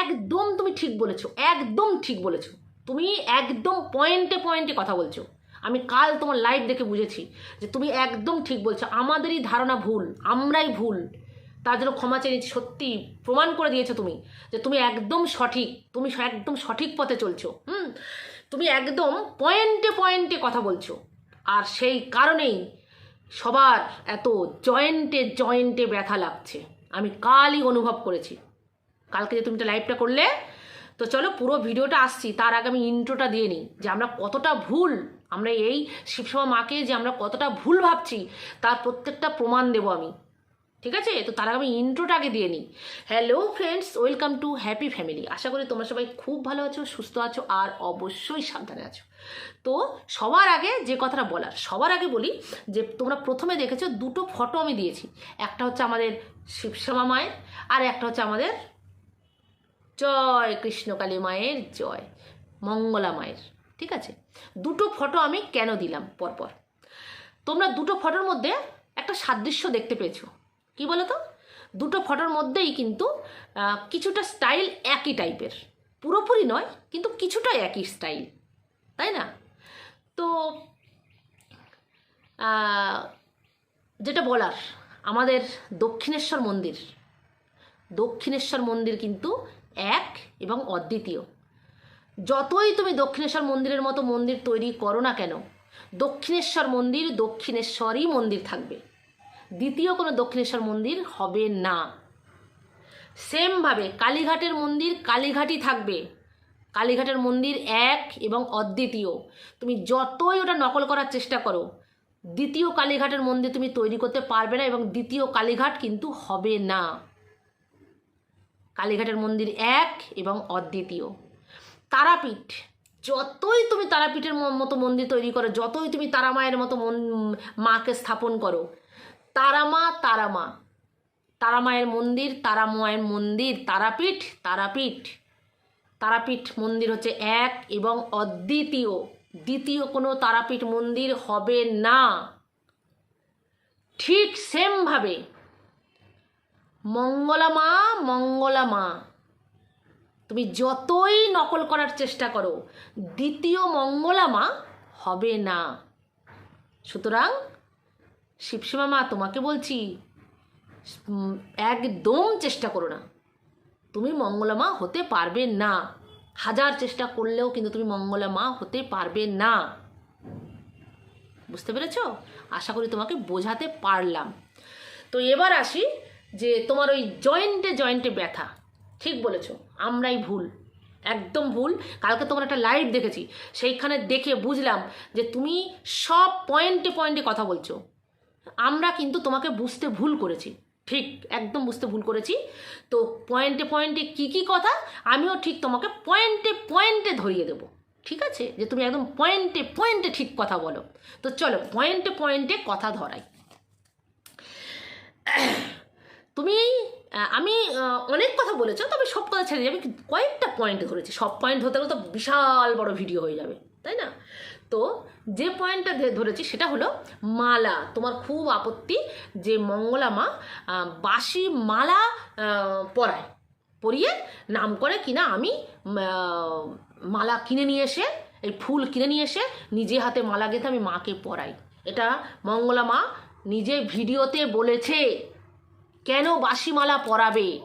একদম তুমি ঠিক বলেছ, একদম ঠিক বলেছ। তুমি একদম পয়েন্টে পয়েন্টে কথা বলছো। আমি কাল তোমার লাইভ দেখে বুঝেছি যে তুমি একদম ঠিক বলছো, আমাদেরই ধারণা ভুল, আমরাই ভুল। তার জন্য ক্ষমা চেয়ে নিচ্ছি, সত্যি প্রমাণ করে দিয়েছ তুমি যে তুমি একদম সঠিক, তুমি একদম সঠিক পথে চলছো, হুম? তুমি একদম পয়েন্টে পয়েন্টে কথা বলছো। আর সেই কারণেই সবার এত জয়েন্টে জয়েন্টে ব্যথা লাগছে। আমি কালই অনুভব করেছি। কালকে যে তুমি একটা লাইভটা করলে, তো চলো পুরো ভিডিওটা আসছি, তার আগে আমি ইন্ট্রোটা দিয়ে নিই, যে আমরা কতটা ভুল, আমরা এই শিবসভা মাকে যে আমরা কতটা ভুল ভাবছি, তার প্রত্যেকটা প্রমাণ দেবো আমি, ঠিক আছে? তো তার আগে আমি ইন্ট্রোটা আগে দিয়ে নিই। Hello friends welcome to happy family আশা করি তোমরা সবাই খুব ভালো আছো, সুস্থ আছো, আর অবশ্যই সাবধানে আছো। তো সবার আগে যে কথাটা বলার, সবার আগে বলি যে তোমরা প্রথমে দেখেছ দুটো ফটো আমি দিয়েছি। একটা হচ্ছে আমাদের শিবশ্যামা মায়ের, আর একটা হচ্ছে আমাদের জয় কৃষ্ণকালী মায়ের জয়, মঙ্গলা মায়ের, ঠিক আছে? দুটো ফটো আমি কেন দিলাম পরপর? তোমরা দুটো ফটোর মধ্যে একটা সাদৃশ্য দেখতে পেয়েছ। কি বলো তো দুটো ফটোর মধ্যেই কিন্তু কিছুটা স্টাইল একই টাইপের পুরোপুরি নয়, কিন্তু কিছুটা একই স্টাইল তাই না? তো যেটা বলার, আমাদের দক্ষিণেশ্বর মন্দির। দক্ষিণেশ্বর মন্দির কিন্তু এক এবং অদ্বিতীয়। যতই তুমি দক্ষিণেশ্বর মন্দিরের মতো মন্দির তৈরি করো না কেন, দক্ষিণেশ্বর মন্দির দক্ষিণেশ্বরই মন্দির থাকবে। দ্বিতীয় কোনো দক্ষিণেশ্বর মন্দির হবে না। সেমভাবে কালীঘাটের মন্দির কালীঘাটই থাকবে। কালীঘাটের মন্দির এক এবং অদ্বিতীয়। তুমি যতই ওটা নকল করার চেষ্টা করো, দ্বিতীয় কালীঘাটের মন্দির তুমি তৈরি করতে পারবে না এবং দ্বিতীয় কালীঘাট কিন্তু হবে না। কালীঘাটের মন্দির এক এবং অদ্বিতীয়। তারাপীঠ, যতই তুমি তারাপীঠের মতো মন্দির তৈরি করো, যতই তুমি তারা মায়ের মতো মন- মাকে স্থাপন করো, তারামা তারামা। তারা মায়ের মন্দির তারা মায়ের মন্দির, তারাপীঠ তারাপীঠ। তারাপীঠ মন্দির হচ্ছে এক এবং অদ্বিতীয়। দ্বিতীয় কোনো তারাপীঠ মন্দির হবে না। ঠিক সেমভাবে মঙ্গলা মা মঙ্গলা মা তুমি যতই নকল করার চেষ্টা করো, দ্বিতীয় মঙ্গলা মা হবে না। সুতরাং শিবসীমা মা, তোমাকে বলছি একদম চেষ্টা করো না। তুমি মঙ্গলা মা হতে পারবে না। হাজার চেষ্টা করলেও কিন্তু তুমি মঙ্গলা মা হতে পারবে না। বুঝতে পেরেছ? আশা করি তোমাকে বোঝাতে পারলাম। তো এবার আসি যে তোমার ওই জয়েন্টে জয়েন্টে ব্যথা। ঠিক বলেছ, আমরাই ভুল, একদম ভুল। কালকে তোমার একটা লাইভ দেখেছি, সেইখানে দেখে বুঝলাম যে তুমি সব পয়েন্টে পয়েন্টে কথা বলছো। আমরা কিন্তু তোমাকে বুঝতে ভুল করেছি, ঠিক, একদম বুঝতে ভুল করেছি। তো পয়েন্টে পয়েন্টে কি কি কথা, আমিও ঠিক তোমাকে পয়েন্টে পয়েন্টে ধরিয়ে দেবো, ঠিক আছে? যে তুমি একদম পয়েন্টে পয়েন্টে ঠিক কথা বলো। তো চলো, পয়েন্টে পয়েন্টে কথা ধরাই। তুমি আমি অনেক কথা বলেছ, তবে সব কথা ছেড়ে যাবে কয়েকটা পয়েন্ট ধরেছি। সব পয়েন্ট ধরতে তো বিশাল বড় ভিডিও হয়ে যাবে, তাই না? তো যে পয়েন্টটা ধরেছি সেটা হলো মালা। তোমার খুব আপত্তি যে মঙ্গলা মা বাসি মালা পরায়। পরিয়ে নাম করে কিনা আমি মালা কিনে নিয়ে এসে, এই ফুল কিনে নিয়ে এসে নিজে হাতে মালা গেঁথে আমি মাকে পরাই। এটা মঙ্গলা মা নিজে ভিডিওতে বলেছে। কেন বাসিমালা পরাবে?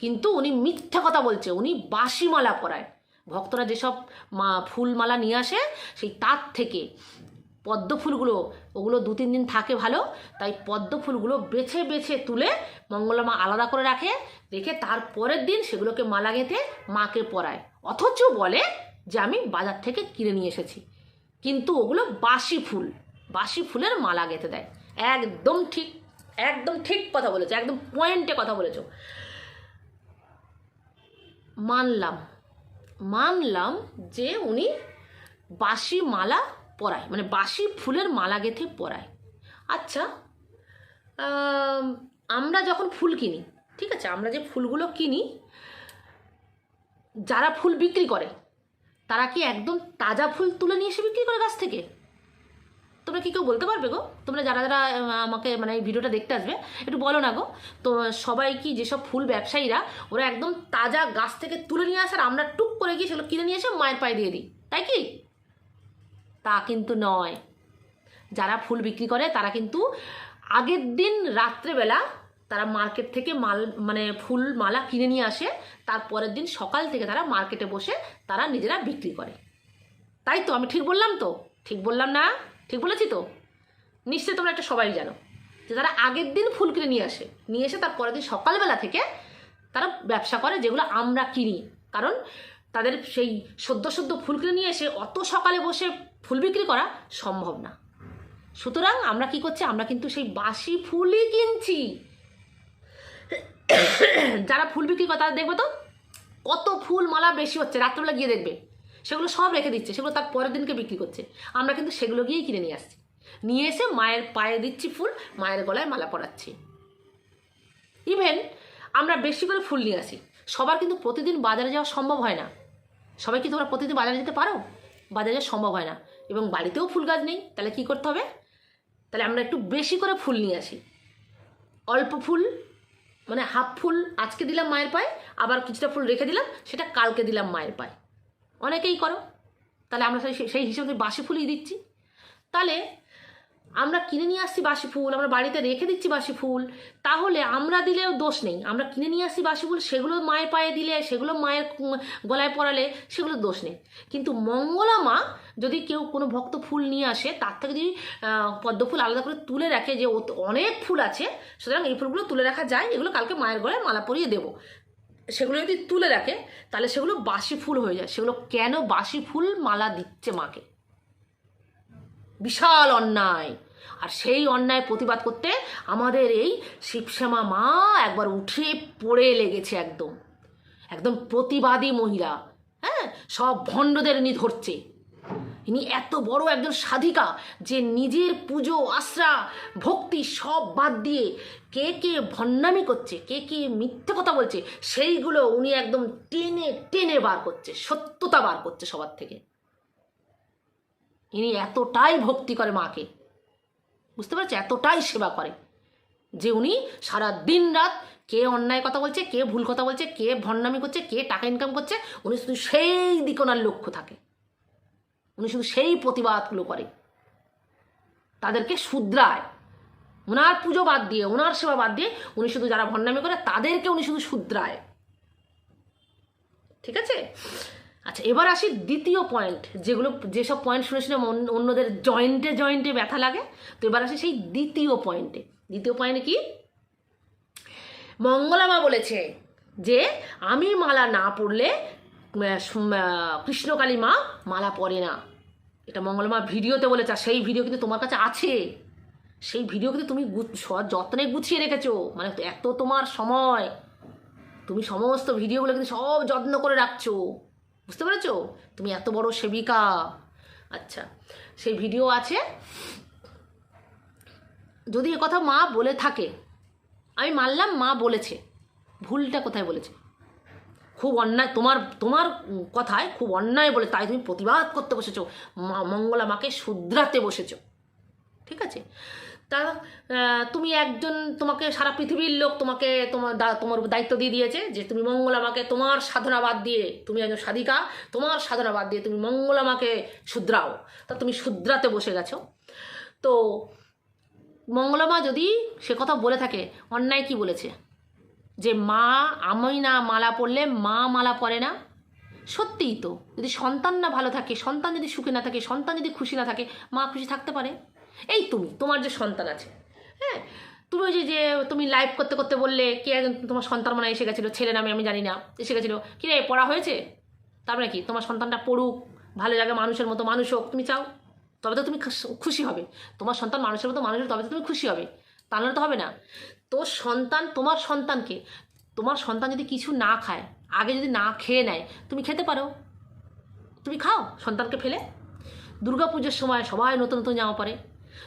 কিন্তু উনি মিথ্যা কথা বলছে, উনি বাসিমালা পরায়। ভক্তরা যেসব মা, ফুলমালা নিয়ে আসে, সেই তার থেকে। পদ্ম ফুলগুলো, ওগুলো দু, তিন দিন থাকে ভালো, তাই পদ্ম ফুলগুলো বেছে বেছে তুলে মঙ্গলা মা আলাদা করে রাখে, রেখে তার পরের দিন সেগুলোকে মালা গেঁথে মাকে পরায়। অথচ বলে যে আমি বাজার থেকে কিনে নিয়ে এসেছি। কিন্তু ওগুলো বাসি ফুল, বাসি ফুলের মালা গেঁথে দেয়। একদম ঠিক একদম ঠিক কথা বলেছ, একদম পয়েন্টে কথা বলেছ। মানলাম মানলাম যে উনি বাসি মালা পরায় মানে বাসি ফুলের মালা গেঁথে পরায়। আচ্ছা আমরা যখন ফুল কিনি, ঠিক আছে, আমরা যে ফুলগুলো কিনি, যারা ফুল বিক্রি করে, তারা কি একদম তাজা ফুল তুলে নিয়ে এসে বিক্রি করে গাছ থেকে? তোমরা কি কেউ বলতে পারবে গো? তোমরা যারা যারা আমাকে মানে এই ভিডিওটা দেখতে আসবে, একটু বলো না গো। তো সবাই কি যেসব ফুল ব্যবসায়ীরা, ওরা একদম তাজা গাছ থেকে তুলে নিয়ে আসার আমরা টুক করে গিয়ে সেগুলো কিনে নিয়ে এসে মায়ের পায়ে দিয়ে দিই। তাই কি? তা কিন্তু নয়। যারা ফুল বিক্রি করে, তারা কিন্তু আগের দিন রাত্রেবেলা তারা মার্কেট থেকে মাল মানে ফুল মালা কিনে নিয়ে আসে, তার পরের দিন সকাল থেকে তারা মার্কেটে বসে তারা নিজেরা বিক্রি করে। তাই তো? আমি ঠিক বললাম তো? ঠিক বললাম না? ঠিক বলেছি তো? নিশ্চয়ই তোমরা একটা সবাই জানো যে তারা আগের দিন ফুল কিনে নিয়ে আসে। নিয়ে এসে তার পরের দিন সকালবেলা থেকে তারা ব্যবসা করে যেগুলো আমরা কিনি। কারণ তাদের সেই সদ্য সদ্য ফুল কিনে নিয়ে এসে অত সকালে বসে ফুল বিক্রি করা সম্ভব না। সুতরাং আমরা কি করছি? আমরা কিন্তু সেই বাসি ফুলই কিনছি। যারা ফুল বিক্রি করে তারা দেখবে তো? কত ফুল মালা বেশি হচ্ছে। রাত্রেবেলা গিয়ে দেখবে। সেগুলো সব রেখে দিচ্ছে, সেগুলো তার পরের দিনকে বিক্রি করছে। আমরা কিন্তু সেগুলো গিয়েই কিনে নিয়ে আসছি। নিয়ে এসে মায়ের পায়ে দিচ্ছি ফুল, মায়ের গলায় মালা পরাচ্ছি। ইভেন আমরা বেশি করে ফুল নিয়ে আসি। সবার কিন্তু প্রতিদিন বাজারে যাওয়া সম্ভব হয় না। সবাই কি তোমরা প্রতিদিন বাজারে যেতে পারো? বাজারে যাওয়া সম্ভব হয় না। এবং বাড়িতেও ফুল গাছ নেই, তাহলে কি করতে হবে? তাহলে আমরা একটু বেশি করে ফুল নিয়ে আসি। অল্প ফুল মানে হাফ ফুল আজকে দিলাম মায়ের পায়ে, আবার কিছুটা ফুল রেখে দিলাম, সেটা কালকে দিলাম মায়ের পায়ে। অনেকেই করো। তাহলে আমরা সেই হিসেবে বাসি ফুলই দিচ্ছি। তাহলে আমরা কিনে নিয়ে আসছি বাসি ফুল, আমরা বাড়িতে রেখে দিচ্ছি বাসি ফুল, তাহলে আমরা দিলেও দোষ নেই। আমরা কিনে নিয়ে আসছি বাসি ফুল, সেগুলো মায়ের পায়ে দিলে, সেগুলো মায়ের গলায় পরালে সেগুলো দোষ নেই। কিন্তু মঙ্গলা মা যদি কেউ কোনো ভক্ত ফুল নিয়ে আসে, তার থেকে যদি পদ্ম ফুল আলাদা করে তুলে রাখে যে অনেক ফুল আছে, সুতরাং এই ফুলগুলো তুলে রাখা যায়, এগুলো কালকে মায়ের গলায় মালা পরিয়ে দেবো। সেগুলো যদি তুলে রাখে, তাহলে সেগুলো বাসি ফুল হয়ে যায়। সেগুলো কেন বাসি ফুল মালা দিচ্ছে মাকে? বিশাল অন্যায়। আর সেই অন্যায় প্রতিবাদ করতে আমাদের এই শিবশ্যামা মা একবার উঠে পড়ে লেগেছে একদম। একদম প্রতিবাদী মহিলা হ্যাঁ? সব ভণ্ডদের নি ধরছে। ইনি এত বড় একজন সাধিকা যে নিজের পুজো, আশ্রা, ভক্তি সব বাদ দিয়ে কে কে ভণ্ডামি করছে, কে কে মিথ্যে কথা বলছে, সেইগুলো উনি একদম টেনে টেনে বার করছে, সত্যতা বার করছে সবার থেকে। ইনি এতটাই ভক্তি করে মাকে, বুঝতে পারছ? এতটাই সেবা করে যে উনি সারা দিন রাত কে অন্যায় কথা বলছে, কে ভুল কথা বলছে, কে ভণ্ডামি করছে, কে টাকা ইনকাম করছে, উনি শুধু সেই দিকে ওনার লক্ষ্য থাকে। উনি শুধু সেই প্রতিবাদগুলো করে। তাদেরকে শুদ্রায় ওনার পুজো বাদ দিয়ে, ওনার সেবা বাদ দিয়ে উনি শুধু যারা ভণ্ডামি করে, তাদেরকে উনি শুধু শুদ্রায় ঠিক আছে? আচ্ছা এবার আসি দ্বিতীয় পয়েন্ট যেগুলো, যেসব পয়েন্ট শুনে শুনে অন্য- অন্যদের জয়েন্টে জয়েন্টে ব্যথা লাগে, তো এবার আসি সেই দ্বিতীয় পয়েন্টে দ্বিতীয় পয়েন্টে কি? মঙ্গলামা বলেছে যে, আমি মালা না পড়লে কৃষ্ণকালী মা মালা পরে না। এটা মঙ্গলমা ভিডিওতে বলেছে, আর সেই ভিডিও কিন্তু তোমার কাছে আছে। সেই ভিডিও কিন্তু তুমি যত্নে গুছিয়ে রেখেছো। মানে এত তোমার সময়। তুমি সমস্ত ভিডিওগুলো কিন্তু সব যত্ন করে রাখছো। বুঝতে পেরেছ? তুমি এত বড় সেবিকা। আচ্ছা সেই ভিডিও আছে। যদি কথা মা বলে থাকে, আমি মানলাম মা বলেছে। ভুলটা কোথায় বলেছে? খুব অন্যায়, তোমার তোমার কথায় খুব অন্যায় বলে, তাই তুমি প্রতিবাদ করতে বসেছো। মঙ্গলা মাকে শুধরাতে বসেছো। ঠিক আছে? তা তুমি একজন, তোমাকে সারা পৃথিবীর লোক তোমাকে, তোমার তোমার দায়িত্ব দিয়ে দিয়েছে যে তুমি মঙ্গলামাকে তোমার সাধনা বাদ দিয়ে, তুমি একজন সাধিকা, তোমার সাধনা বাদ দিয়ে তুমি মঙ্গলামাকে শুধরাও। তা তুমি শুধরাতে বসে গেছো। তো মঙ্গলামা যদি সে কথা বলে থাকে, অন্যায় কি বলেছে? যে মা আমি না মালা পরলে মা মালা পরে না? সত্যিই তো। যদি সন্তান না ভালো থাকে, সন্তান যদি সুখে না থাকে, সন্তান যদি খুশি না থাকে, মা খুশি থাকতে পারে? এই তুমি, তোমার যে সন্তান আছে হ্যাঁ? তুমি ওই যে তুমি লাইভ করতে করতে বললে, কে একজন তোমার সন্তান মনে এসে গেছিল, ছেলে নামে আমি জানি না, এসে গেছিল। কি রে, পড়া হয়েছে? তারপরে কি, তোমার সন্তানটা পড়ুক, ভালো জায়গায় মানুষের মতো মানুষ হোক, তুমি চাও? তবে তো তুমি খুশি হবে। তোমার সন্তান মানুষের মতো মানুষ তবে তো তুমি খুশি হবে। তা তো হবে না। তো সন্তান, তোমার সন্তানকে, তোমার সন্তান যদি কিছু না খায়, আগে যদি না খেয়ে নেয়, তুমি খেতে পারো। তুমি খাও সন্তানকে ফেলে। পুজোর সময় সবাই নতুন নতুন জামা পরে।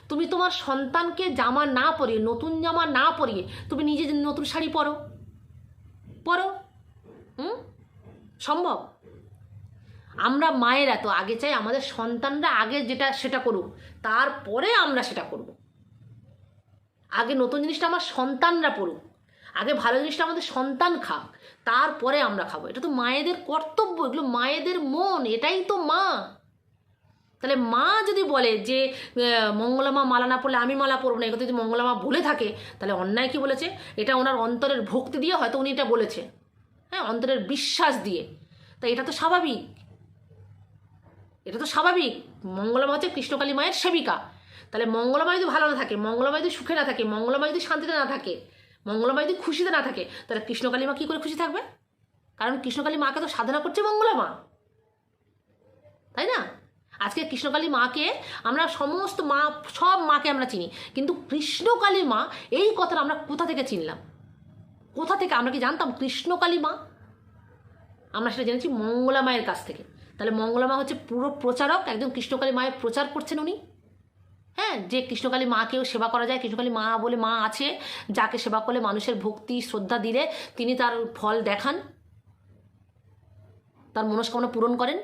তুমি তোমার সন্তানকে জামা না পরিয়ে, নতুন জামা না পরিয়ে তুমি নিজে নতুন শাড়ি পরো। পরো। হুম? সম্ভব। আমরা মায়েরা তো আগে চাই আমাদের সন্তানরা আগে যেটা, সেটা করুক। তারপরে আমরা সেটা করব। আগে নতুন জিনিসটা আমার সন্তানরা পড়ুক। আগে ভালো জিনিসটা আমাদের সন্তান খাক তারপরে আমরা খাব। এটা তো মায়েদের কর্তব্য এগুলো মায়েদের মন এটাই তো মা। তাহলে মা যদি বলে যে আহ, মঙ্গলা মা মালা না পড়লে আমি মালা পরবো না এগুলো যদি মঙ্গলামা বলে থাকে তাহলে অন্যায় কি বলেছে? এটা ওনার অন্তরের ভক্তি দিয়ে হয়তো উনি এটা বলেছে। হ্যাঁ অন্তরের বিশ্বাস দিয়ে। তা এটা তো স্বাভাবিক। এটা তো স্বাভাবিক। মঙ্গলামা হচ্ছে কৃষ্ণকালী মায়ের সেবিকা। তাহলে মঙ্গলমা যদি ভালো না থাকে মঙ্গলমা যদি সুখে না থাকে মঙ্গলমা যদি শান্তিতে না থাকে মঙ্গলমা যদি খুশিতে না থাকে, তাহলে কৃষ্ণকালী মা কী করে খুশি থাকবে? কারণ কৃষ্ণকালী মাকে তো সাধনা করছে মঙ্গলা মা। তাই না? আজকে কৃষ্ণকালী মাকে আমরা সমস্ত মা, সব মাকে আমরা চিনি, কিন্তু কৃষ্ণকালী মা, এই কথাটা আমরা কোথা থেকে চিনলাম? কোথা থেকে? আমরা কি জানতাম? কৃষ্ণকালী মা। আমরা সেটা জেনেছি মঙ্গলা মায়ের কাছ থেকে। তাহলে মঙ্গলা মা হচ্ছে পুরো প্রচারক, একদম কৃষ্ণকালী মায়ের প্রচার করছেন উনি। হ্যাঁ যে কৃষ্ণকালী মাকেও সেবা করা যায়, কৃষ্ণকালী মা বলে মা আছে, যাকে সেবা করলে মানুষের ভক্তি, শ্রদ্ধা দিলে তিনি তার ফল দেখান, তার মনস্কামনা পূরণ করেন।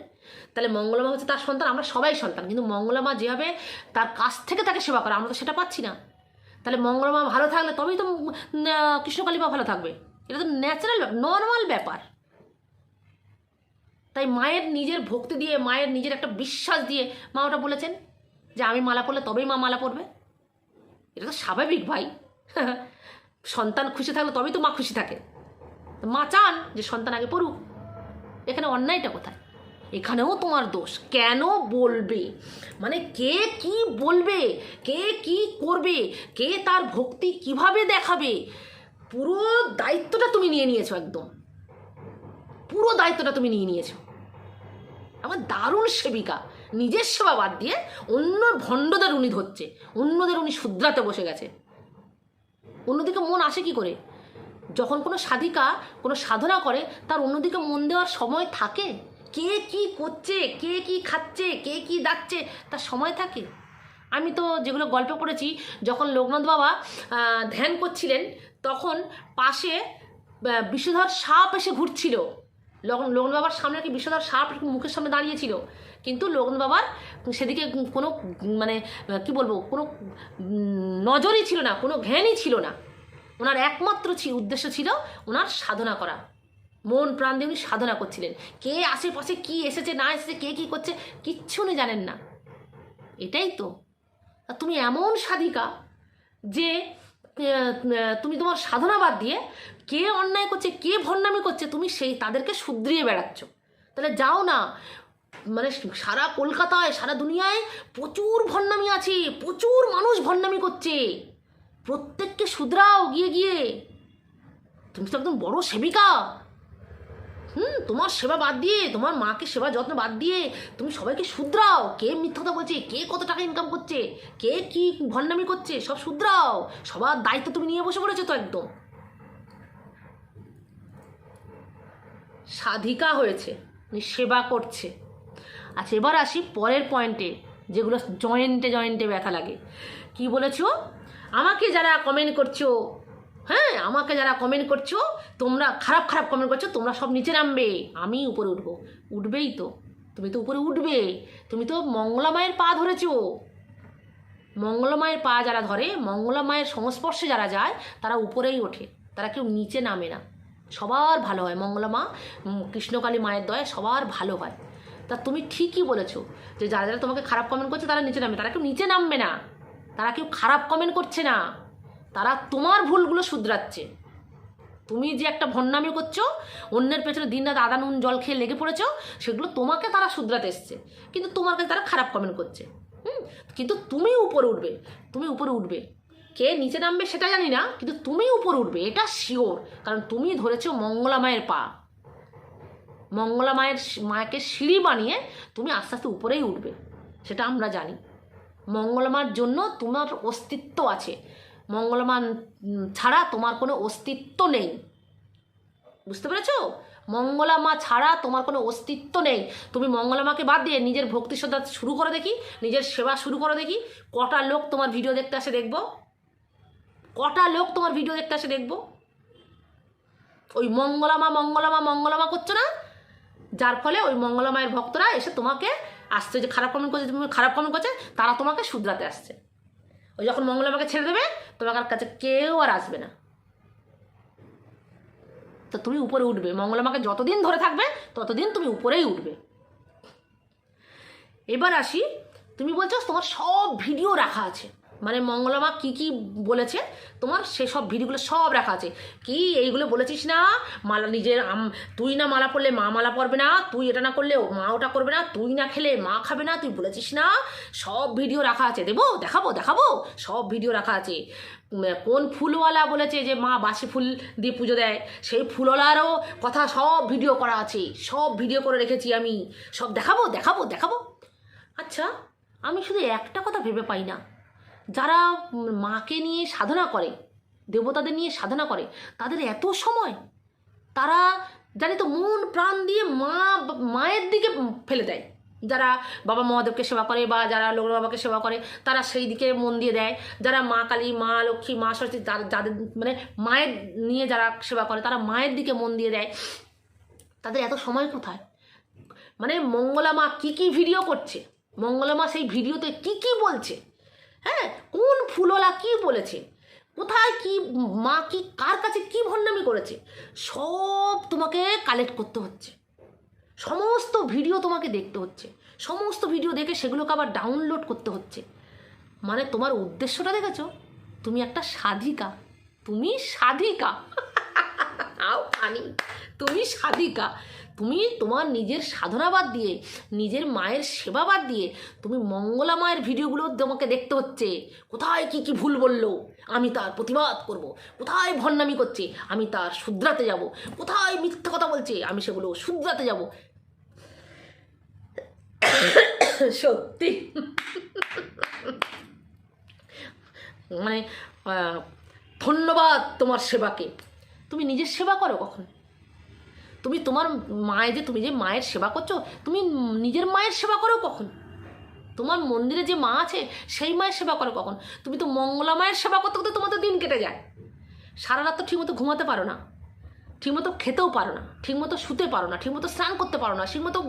তাহলে মঙ্গলমা হচ্ছে তার সন্তান, আমরা সবাই সন্তান, কিন্তু মঙ্গলমা যেভাবে তার কাছ থেকে তাকে সেবা করে, আমরা তো সেটা পাচ্ছি না। তাহলে মঙ্গলমা ভালো থাকলে তবেই তো কৃষ্ণকালী মা ভালো থাকবে। এটা তো ন্যাচারাল নর্মাল ব্যাপার। তাই মায়ের নিজের ভক্তি দিয়ে, মায়ের নিজের একটা বিশ্বাস দিয়ে মা ওটা বলেছেন যে আমি মালা পরলে তবেই মা মালা পরবে? এটা তো স্বাভাবিক ভাই। সন্তান খুশি থাকলে তবেই তো মা খুশি থাকে। মা চান যে সন্তান আগে পড়ুক। এখানে অন্যায়টা কোথায়? এখানেও তোমার দোষ। কেন বলবে? মানে কে কি বলবে? কে কি করবে? কে তার ভক্তি কীভাবে দেখাবে? পুরো দায়িত্বটা তুমি নিয়ে নিয়েছো একদম। পুরো দায়িত্বটা তুমি নিয়ে নিয়েছো। আমার দারুণ সেবিকা। নিজের সেবা বাদ দিয়ে অন্য ভণ্ডদের উনি ধরছে, অন্যদের উনি শুধরাতে বসে গেছে। অন্যদিকে মন আসে কি করে? যখন কোনো সাধিকা কোনো সাধনা করে, তার অন্যদিকে মন দেওয়ার সময় থাকে? কে কি করছে, কে কি খাচ্ছে, কে কি দাচ্ছে তার সময় থাকে? আমি তো যেগুলো গল্প পড়েছি, যখন লোকনাথ বাবা ধ্যান করছিলেন, তখন পাশে বিষধর সাপ এসে ঘুরছিল। লোকন লোকন বাবার সামনে কি বিষধর সাপ মুখের সামনে দাঁড়িয়েছিল। কিন্তু লোকন বাবার সেদিকে কোনো মানে কি বলব, কোনো নজরই ছিল না, কোনো জ্ঞানই ছিল না। ওনার একমাত্র ছি- উদ্দেশ্য ছিল ওনার সাধনা করা। মন প্রাণ দিয়ে উনি সাধনা করছিলেন। কে আশেপাশে কি এসেছে, না এসেছে, কে কি করছে, কিচ্ছু উনি জানেন না। এটাই তো তুমি এমন সাধিকা যে তুমি তোমার সাধনা বাদ দিয়ে কে অন্যায় করছে, কে ভণ্ডামি করছে, তুমি সেই তাদেরকে শুধরিয়ে বেড়াচ্ছ। তাহলে যাও না মানে সারা কলকাতায়, সারা দুনিয়ায় প্রচুর ভণ্ডামি আছে, প্রচুর মানুষ ভণ্ডামি করছে। প্রত্যেককে শুধরাও গিয়ে গিয়ে। তুমি তো একদম বড় সেবিকা। হুম, তোমার সেবা বাদ দিয়ে, তোমার মাকে সেবা যত্ন বাদ দিয়ে তুমি সবাইকে শুধরাও। কে মিথ্যা কথা বলছে, কে কত টাকা ইনকাম করছে, কে কি ভণ্ডামি করছে, সব শুধরাও। সবার দায়িত্ব তুমি নিয়ে বসে পড়েছো তো একদম। সাধিকা হয়েছে সেবা করছে। আচ্ছা এবার আসি পরের পয়েন্টে যেগুলো জয়েন্টে জয়েন্টে ব্যথা লাগে। কি বলেছ? আমাকে যারা কমেন্ট করছ হ্যাঁ আমাকে যারা কমেন্ট করছ, তোমরা খারাপ খারাপ কমেন্ট করছ, তোমরা সব নিচে নামবে। আমি উপরে উঠবো। উঠবেই তো। তুমি তো উপরে উঠবে। তুমি তো মঙ্গলা মায়ের পা ধরেছো। মঙ্গলা মায়ের পা যারা ধরে, মঙ্গলা মায়ের সংস্পর্শে যারা যায়, তারা উপরেই ওঠে। তারা কেউ নিচে নামে না। সবার ভালো হয়। মঙ্গলা মা কৃষ্ণকালী মায়ের দয়ে সবার ভালো হয়। তা তুমি ঠিকই বলেছ যে যারা যারা তোমাকে খারাপ কমেন্ট করছে, তারা নিচে নামবে। তারা কেউ নিচে নামবে না। তারা কেউ খারাপ কমেন্ট করছে না। তারা তোমার ভুলগুলো শুধরাচ্ছে। তুমি যে একটা ভণ্ডামি করছ, অন্যের পেছনে দিন রাত আদা, নুন, জল খেয়ে লেগে পড়েছো, সেগুলো তোমাকে তারা শুধরাতে এসছে। কিন্তু তোমার কাছে তারা খারাপ কমেন্ট করছে। হুম? কিন্তু তুমি উপরে উঠবে। তুমি উপরে উঠবে। কে নিচে নামবে সেটা জানি না, কিন্তু তুমি উপরে উঠবে, এটা শিওর কারণ তুমি ধরেছো মঙ্গলা মায়ের পা। মঙ্গলা মায়ের মাকে সিঁড়ি বানিয়ে তুমি আস্তে আস্তে উপরেই উঠবে। সেটা আমরা জানি। মঙ্গলমার জন্য তোমার অস্তিত্ব আছে। মঙ্গলমা উম, ছাড়া তোমার কোনো অস্তিত্ব নেই। বুঝতে পেরেছ? মঙ্গলা মা ছাড়া তোমার কোনো অস্তিত্ব নেই। তুমি মঙ্গলা মাকে বাদ দিয়ে নিজের ভক্তি শ্রদ্ধা শুরু করে দেখি নিজের সেবা শুরু করে দেখি। কটা লোক তোমার ভিডিও দেখতে আসে দেখব? কটা লোক তোমার ভিডিও দেখতে আসে দেখব? ওই মঙ্গলামা মঙ্গলামা মঙ্গলামা করছ না? যার ফলে ওই মঙ্গলা মায়ের ভক্তরা এসে তোমাকে আসছে যে খারাপ কমেন্ট করছে তুমি খারাপ কমেন্ট করছে তারা তোমাকে শুধরাতে আসছে। ওই যখন মঙ্গলা মাকে ছেড়ে দেবে তোমার কাছে কেউ আর আসবে না। তো তুমি উপরে উঠবে। মঙ্গলমাকে যতদিন ধরে থাকবে, ততদিন তুমি উপরেই উঠবে। এবার আসি, তুমি বলছো তোমার সব ভিডিও রাখা আছে। মানে মঙ্গলমা কি কি বলেছে? তোমার সেসব ভিডিওগুলো সব রাখা আছে। কি এইগুলো বলেছিস না? মালা নিজের তুই না মালা পরলে মা মালা পরবে না? তুই এটা না করলে মা ওটা করবে না? তুই না খেলে মা খাবে না? তুই বলেছিস না? সব ভিডিও রাখা আছে। দেবো? দেখাবো? দেখাবো? সব ভিডিও রাখা আছে। কোন ফুলওয়ালা বলেছে যে মা বাসি ফুল দিয়ে পুজো দেয়? সেই ফুলওয়ালারও কথা সব ভিডিও করা আছে। সব ভিডিও করে রেখেছি আমি। সব দেখাবো? দেখাবো? দেখাবো? আচ্ছা আমি শুধু একটা কথা ভেবে পাই না। যারা মাকে নিয়ে সাধনা করে, দেবতাদের নিয়ে সাধনা করে, তাদের এত সময় তারা জানি তো মন প্রাণ দিয়ে মা, মায়ের দিকে ফেলে দেয়। যারা বাবা মহাদেবকে সেবা করে বা যারা লোক বাবাকে সেবা করে, তারা সেই দিকে মন দিয়ে দেয়। যারা মা কালী, মা লক্ষ্মী, মা সরস্বতী যাদের মানে মায়ের নিয়ে যারা সেবা করে, তারা মায়ের দিকে মন দিয়ে দেয়। তাদের এত সময় কোথায়? মানে মঙ্গলা মা কী কী ভিডিও করছে? মঙ্গলা মা সেই ভিডিওতে কি কি বলছে? হ্যাঁ কোন ফুলওয়ালা কি বলেছে? কোথায় কি, মা কি, কার কাছে কি ভণ্ডামি করেছে? সব তোমাকে কালেক্ট করতে হচ্ছে। সমস্ত ভিডিও তোমাকে দেখতে হচ্ছে। সমস্ত ভিডিও দেখে সেগুলোকে আবার ডাউনলোড করতে হচ্ছে। মানে তোমার উদ্দেশ্যটা দেখেছ? তুমি একটা সাধিকা। তুমি সাধিকা। আও ফানি তুমি সাধিকা। তুমি তোমার নিজের সাধনা বাদ দিয়ে, নিজের মায়ের সেবা বাদ দিয়ে, তুমি মঙ্গলা মায়ের ভিডিওগুলো তোমাকে দেখতে হচ্ছে। কোথায় কি কি ভুল বলল? আমি তার প্রতিবাদ করব। কোথায় ভণ্ডামি করছে? আমি তার শুধরাতে যাব। কোথায় মিথ্যা কথা বলছে? আমি সেগুলো শুধরাতে যাব। সত্যি। মানে ধন্যবাদ তোমার সেবাকে। তুমি নিজের সেবা করো কখন? তুমি তোমার মায়ের যে, তুমি যে মায়ের সেবা করছ, তুমি নিজের মায়ের সেবা করো কখন? তোমার মন্দিরে যে মা আছে, সেই মায়ের সেবা করো কখন? তুমি তো মঙ্গলা মায়ের সেবা করতে করতে তোমার তো দিন কেটে যায়। সারা রাত তো ঠিকমতো ঘুমাতে পারো না, ঠিকমতো খেতেও পারো না, ঠিকমতো শুতে পারো না, ঠিকমতো স্নান করতে পারো না, ঠিকমতো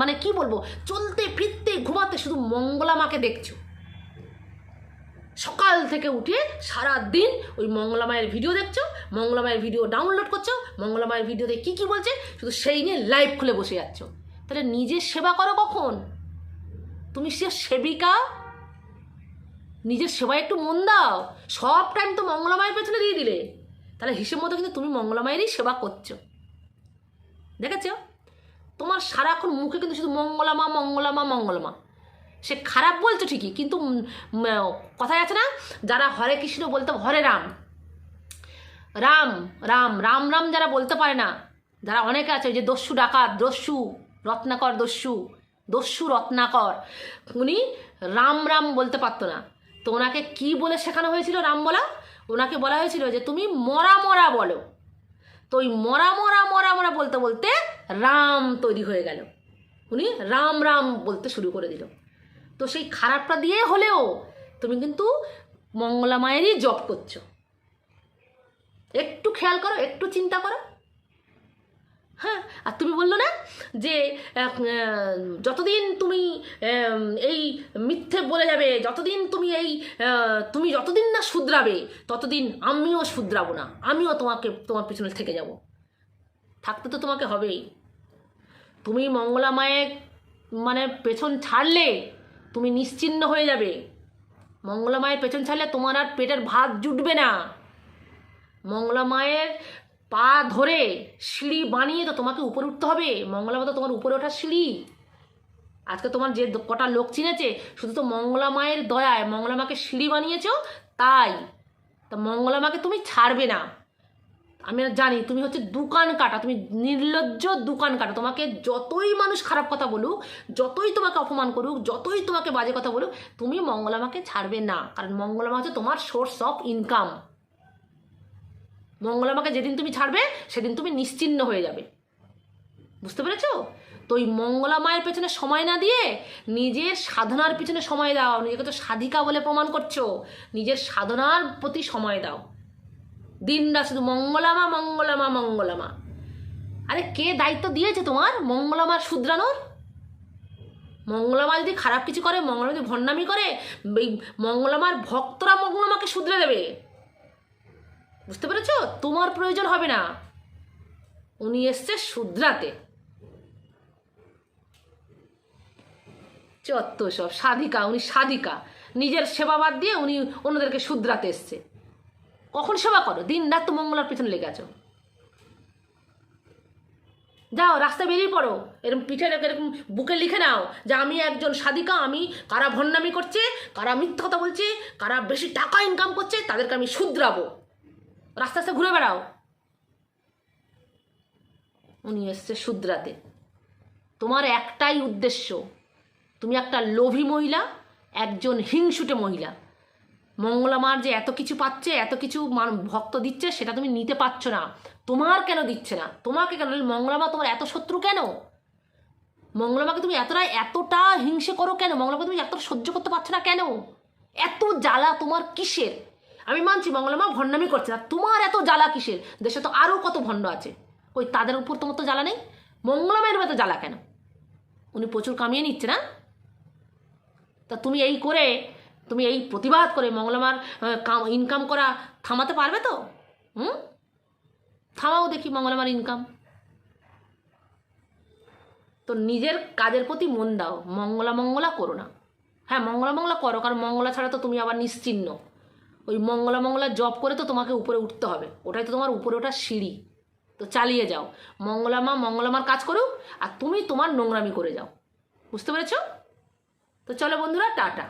মানে কি বলব, চলতে ফিরতে ঘুমাতে শুধু মঙ্গলা মাকে দেখছ। সকাল থেকে উঠে সারা দিন ওই মঙ্গলা মায়ের ভিডিও দেখছ, মঙ্গলা মায়ের ভিডিও ডাউনলোড করছ, মঙ্গলা মায়ের ভিডিওতে কী কী বলছে, শুধু সেই নিয়ে লাইভ খুলে বসে যাচ্ছ। তাহলে নিজের সেবা করো কখন? তুমি সে সেবিকা? নিজের সেবায় একটু মন দাও। সব টাইম তো মঙ্গলা মায়ের পেছনে দিয়ে দিলে। তাহলে হিসেব মতো কিন্তু তুমি মঙ্গলা মায়েরই সেবা করছ। দেখেছ? তোমার সারাক্ষণ মুখে কিন্তু শুধু মঙ্গলামা মঙ্গলামা মঙ্গলমা সে খারাপ বলছো ঠিকই, কিন্তু কথায় আছে না, যারা হরে কৃষ্ণ বলতে, হরে রাম। রাম রাম রাম রাম যারা বলতে পারে না, যারা অনেকে আছে যে দস্যু ডাকাত, দস্যু, রত্নাকর দস্যু দস্যু রত্নাকর, উনি রাম রাম বলতে পারতো না। তো ওনাকে কি বলে শেখানো হয়েছিল রাম বলা? ওনাকে বলা হয়েছিল যে তুমি মরা মরা বলো। তো ওই মরা মরা মরা মরা বলতে বলতে রাম তৈরি হয়ে গেল। উনি রাম রাম বলতে শুরু করে দিল। তো সেই খারাপটা দিয়ে হলেও তুমি কিন্তু মঙ্গলা মায়েরই জব করছ। একটু খেয়াল করো, একটু চিন্তা করো। হ্যাঁ আর তুমি বলল না যে যতদিন তুমি এই মিথ্যে বলে যাবে, যতদিন তুমি এই তুমি যতদিন না শুধরাবে, ততদিন আমিও শুধরাবো না, আমিও তোমাকে, তোমার পিছনে থেকে যাব। থাকতে তো তোমাকে হবেই। তুমি মঙ্গলা মায়ের মানে পেছন ছাড়লে তুমি নিশ্চিন্ন হয়ে যাবে। মঙ্গলা মায়ের পেছন ছাড়লে তোমার আর পেটের ভাত জুটবে না। মঙ্গলা মায়ের পা ধরে সিঁড়ি বানিয়ে তো তোমাকে উপরে উঠতে হবে। মঙ্গলা মা তো তোমার উপরে ওঠার সিঁড়ি। আজকে তোমার যে কটা লোক চিনেছে, শুধু তো মঙ্গলা মায়ের দয়ায় মঙ্গলা মাকে সিঁড়ি বানিয়েছ, তাই। তা মঙ্গলা মাকে তুমি ছাড়বে না। আমি জানি, তুমি হচ্ছে দোকান কাটা, তুমি নির্লজ্জ দোকান কাটা। তোমাকে যতই মানুষ খারাপ কথা বলুক, যতই তোমাকে অপমান করুক, যতই তোমাকে বাজে কথা বলুক, তুমি মঙ্গলামাকে ছাড়বে না। কারণ মঙ্গলামা হচ্ছে তোমার সোর্স অফ ইনকাম মঙ্গলামাকে যেদিন তুমি ছাড়বে, সেদিন তুমি নিশ্চিন্ন হয়ে যাবে। বুঝতে পেরেছ? তো ওই মঙ্গলা মায়ের পেছনে সময় না দিয়ে নিজের সাধনার পিছনে সময় দাও। নিজেকে তো সাধিকা বলে প্রমাণ করছ। নিজের সাধনার প্রতি সময় দাও। দিনরা শুধু মঙ্গলামা মঙ্গলামা মঙ্গলামা। আরে কে দায়িত্ব দিয়েছে তোমার? মঙ্গলামার শুধরানোর মঙ্গলামা যদি খারাপ কিছু করে, মঙ্গলামা যদি ভণ্ডামি করে, এই মঙ্গলামার ভক্তরা মঙ্গলামাকে শুধরে দেবে। বুঝতে পেরেছ? তোমার প্রয়োজন হবে না। উনি এসছে শুধরাতে। চত্ব সব সাধিকা, উনি সাধিকা। নিজের সেবা বাদ দিয়ে উনি অন্যদেরকে শুধরাতে এসছে। কখন সেবা করো? দিন রাত তো মঙ্গলার পিছনে লেগে আছো। যাও, রাস্তায় বেরিয়ে পড়ো। এরকম পিঠে এরকম বুকে লিখে নাও যে আমি একজন সাধিকা, আমি কারা ভণ্ডামি করছে, কারা মিথ্যা কথা বলছে, কারা বেশি টাকা ইনকাম করছে, তাদেরকে আমি শুধরাবো। রাস্তা রাস্তা ঘুরে বেড়াও। উনি এসছে শুধরাতে। তোমার একটাই উদ্দেশ্য, তুমি একটা লোভী মহিলা, একজন হিংসুটে মহিলা। মঙ্গলামার যে এত কিছু পাচ্ছে, এত কিছু ভক্ত দিচ্ছে, সেটা তুমি নিতে পারছ না। তোমার কেন দিচ্ছে না? তোমাকে কেন? মঙ্গলামা তোমার এত শত্রু কেন? মঙ্গলামাকে তুমি এতটা এতটা হিংসে করো কেন? মঙ্গলামাকে তুমি এতটা সহ্য করতে পারছ না কেন? এত জ্বালা তোমার কিসের? আমি মানছি মঙ্গলামা ভণ্ডামি করছে না তোমার এত জ্বালা কিসের? দেশে তো আরও কত ভণ্ড আছে। ওই তাদের উপর তোমার তো জ্বালা নেই? মঙ্গলামায়ের মতো জ্বালা কেন? উনি প্রচুর কামিয়ে নিচ্ছে না? তা তুমি এই করে তুমি এই প্রতিবাদ করে মঙ্গলমার ইনকাম করা থামাতে পারবে তো? হুম? থামাও দেখি মঙ্গলমার ইনকাম তো নিজের কাজের প্রতি মন দাও। মঙ্গলা মঙ্গলা করো না। হ্যাঁ মঙ্গলা মঙ্গলা করো, কারণ মঙ্গলা ছাড়া তো তুমি আবার নিশ্চিন্ন। ওই মঙ্গলা মঙ্গলা জব করে তো তোমাকে উপরে উঠতে হবে। ওটাই তো তোমার উপরে ওঠা সিঁড়ি। তো চালিয়ে যাও। মঙ্গলামা মঙ্গলামার কাজ করুক, আর তুমি তোমার নোংরামি করে যাও। বুঝতে পেরেছ? তো চলো বন্ধুরা, টাটা।